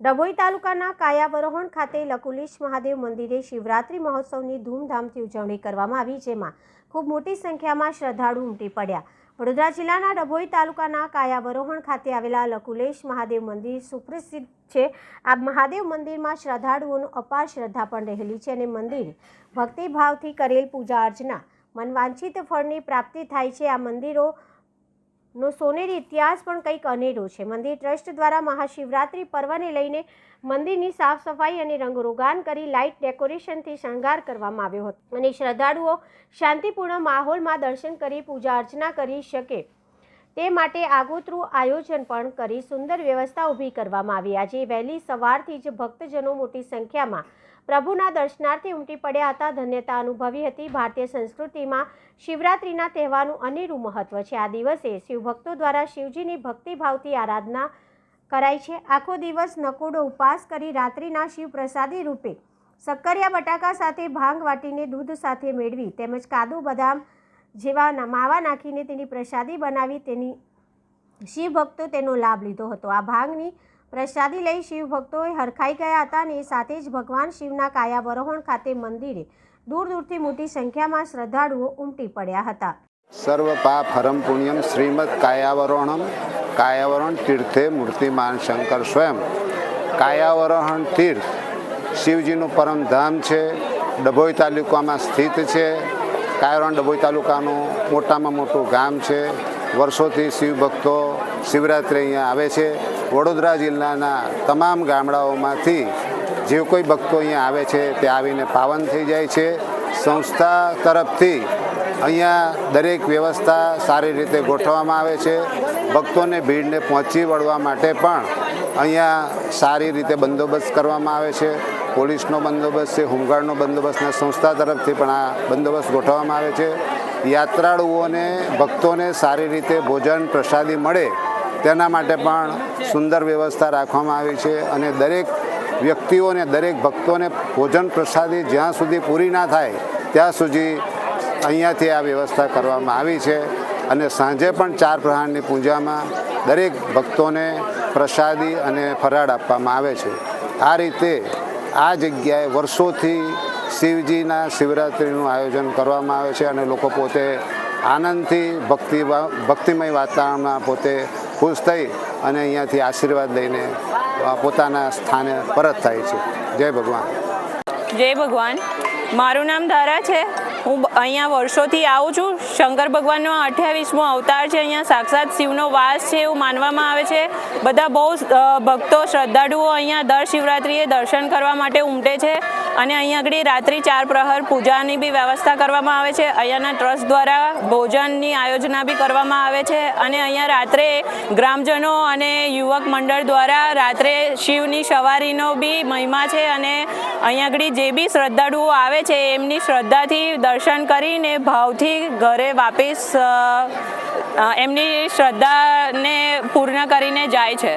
ડભોઈ તાલુકાના કાયાવરોહણ ખાતે લકુલીશ મહાદેવ મંદિરે શિવરાત્રી મહોત્સવની ધૂમધામથી ઉજવણી કરવામાં આવી, જેમાં ખૂબ મોટી સંખ્યામાં શ્રદ્ધાળુ ઉમટી પડ્યા. વડોદરા જિલ્લાના ડભોઈ તાલુકાના કાયાવરોહણ ખાતે આવેલા લકુલેશ મહાદેવ મંદિર સુપ્રસિદ્ધ છે. આ મહાદેવ મંદિરમાં શ્રદ્ધાળુઓનું અપાર શ્રદ્ધા પણ રહેલી છે અને મંદિર ભક્તિભાવથી કરેલ પૂજા અર્ચના મનવાંછિત ફળની પ્રાપ્તિ થાય છે. આ મંદિરો નો સોનેરી ઇતિહાસ પણ કંઈક અનેરો છે. મંદિર ટ્રસ્ટ દ્વારા મહાશિવરાત્રિ પર્વને લઈને મંદિરની સાફ સફાઈ અને રંગરોગાન કરી લાઇટ ડેકોરેશનથી શણગાર કરવામાં આવ્યો હતો. અને શ્રદ્ધાળુઓ શાંતિપૂર્ણ માહોલમાં દર્શન કરી પૂજા અર્ચના કરી શકે તે માટે આગોતરું આયોજન પણ કરી સુંદર વ્યવસ્થા ઊભી કરવામાં આવી. આજે વહેલી સવારથી જ ભક્તજનો મોટી સંખ્યામાં પ્રભુના દર્શનાર્થે ઉમટી પડ્યા હતા. ધન્યતા અનુભવી હતી. ભારતીય સંસ્કૃતિમાં શિવરાત્રિના તહેવારનું અનેરું મહત્વ છે. આ દિવસે શિવભક્તો દ્વારા શિવજીની ભક્તિભાવથી આરાધના કરાય છે. આખો દિવસ નકોડો ઉપવાસ કરી રાત્રિના શિવ પ્રસાદી રૂપે સક્કરિયા બટાકા સાથે ભાંગ વાટીને દૂધ સાથે મેળવી તેમજ કાદુ બદામ જેવા માવા નાખીને તેની પ્રસાદી બનાવી તેની શિવભક્તો તેનો લાભ લીધો હતો. આ ભાંગની પ્રસાદી લઈ શિવ ભક્તોએ હરખાઈ ગયા હતા અને સાથે જ ભગવાન શિવના કાયાવરોહણ ખાતે મંદિરે દૂર દૂરથી મોટી સંખ્યામાં શ્રદ્ધાળુઓ ઉમટી પડ્યા હતા. સર્વ પાપ હરમ પુણ્યમ શ્રીમદ કાયાવરોહણમ. કાયાવરણ તીર્થે મૂર્તિમાન શંકર સ્વયં. કાયાવરોહણ તીર્થ શિવજીનું પરમ ધામ છે. ડભોઈ તાલુકામાં સ્થિત છે. કાયાવરણ ડભોઈ તાલુકાનું મોટામાં મોટું ગામ છે. વર્ષોથી શિવભક્તો શિવરાત્રિ અહીંયા આવે છે. વડોદરા જિલ્લાના તમામ ગામડાઓમાંથી જે કોઈ ભક્તો અહીંયા આવે છે તે આવીને પાવન થઈ જાય છે. સંસ્થા તરફથી અહીંયા દરેક વ્યવસ્થા સારી રીતે ગોઠવવામાં આવે છે. ભક્તોને ભીડને પહોંચી વળવા માટે પણ અહીંયા સારી રીતે બંદોબસ્ત કરવામાં આવે છે. પોલીસનો બંદોબસ્ત છે હોમગાર્ડનો બંદોબસ્ત સંસ્થા તરફથી પણ આ બંદોબસ્ત ગોઠવવામાં આવે છે. યાત્રાળુઓને, ભક્તોને સારી રીતે ભોજન, પ્રસાદી મળે તેના માટે પણ સુંદર વ્યવસ્થા રાખવામાં આવી છે અને દરેક વ્યક્તિઓને, દરેક ભક્તોને ભોજન, પ્રસાદી જ્યાં સુધી પૂરી ના થાય, ત્યાં સુધી અહીંયાથી આ વ્યવસ્થા કરવામાં આવી છે. અને સાંજે પણ ચાર પ્રહારની પૂજામાં દરેક ભક્તોને પ્રસાદી અને ફરાળ આપવામાં આવે છે. આ રીતે આ જગ્યાએ વર્ષોથી શિવજીના શિવરાત્રિનું આયોજન કરવામાં આવે છે અને લોકો પોતે આનંદથી ભક્તિ ભક્તિમય વાતાવરણમાં પોતે ખુશ થઈ અને અહીંયાથી આશીર્વાદ લઈને પોતાના સ્થાને પરત થાય છે. જય ભગવાન. જય ભગવાન. મારું નામ ધારા છે. હું અહીંયા વર્ષોથી આવું છું. શંકર ભગવાનનો અઠ્યાવીસમો અવતાર છે. અહીંયા સાક્ષાત શિવનો વાસ છે એવું માનવામાં આવે છે. બધા બહુ ભક્તો, શ્રદ્ધાળુઓ અહીંયા દર શિવરાત્રિએ દર્શન કરવા માટે ઉમટે છે. અને અહીંયા આગળ રાત્રિ ચાર પ્રહર પૂજાની બી વ્યવસ્થા કરવામાં આવે છે. અહીંયાના ટ્રસ્ટ દ્વારા ભોજનની આયોજના બી કરવામાં આવે છે અને અહીંયા રાત્રે ગ્રામજનો અને યુવક મંડળ દ્વારા રાત્રે શિવની સવારીનો બી મહિમા છે અને અહીંયા આગળ જે બી શ્રદ્ધાળુઓ આવે છે એમની શ્રદ્ધાથી દર્શન કરીને ભાવથી ઘરે વાપસ એમની શ્રદ્ધાને પૂર્ણ કરીને જાય છે.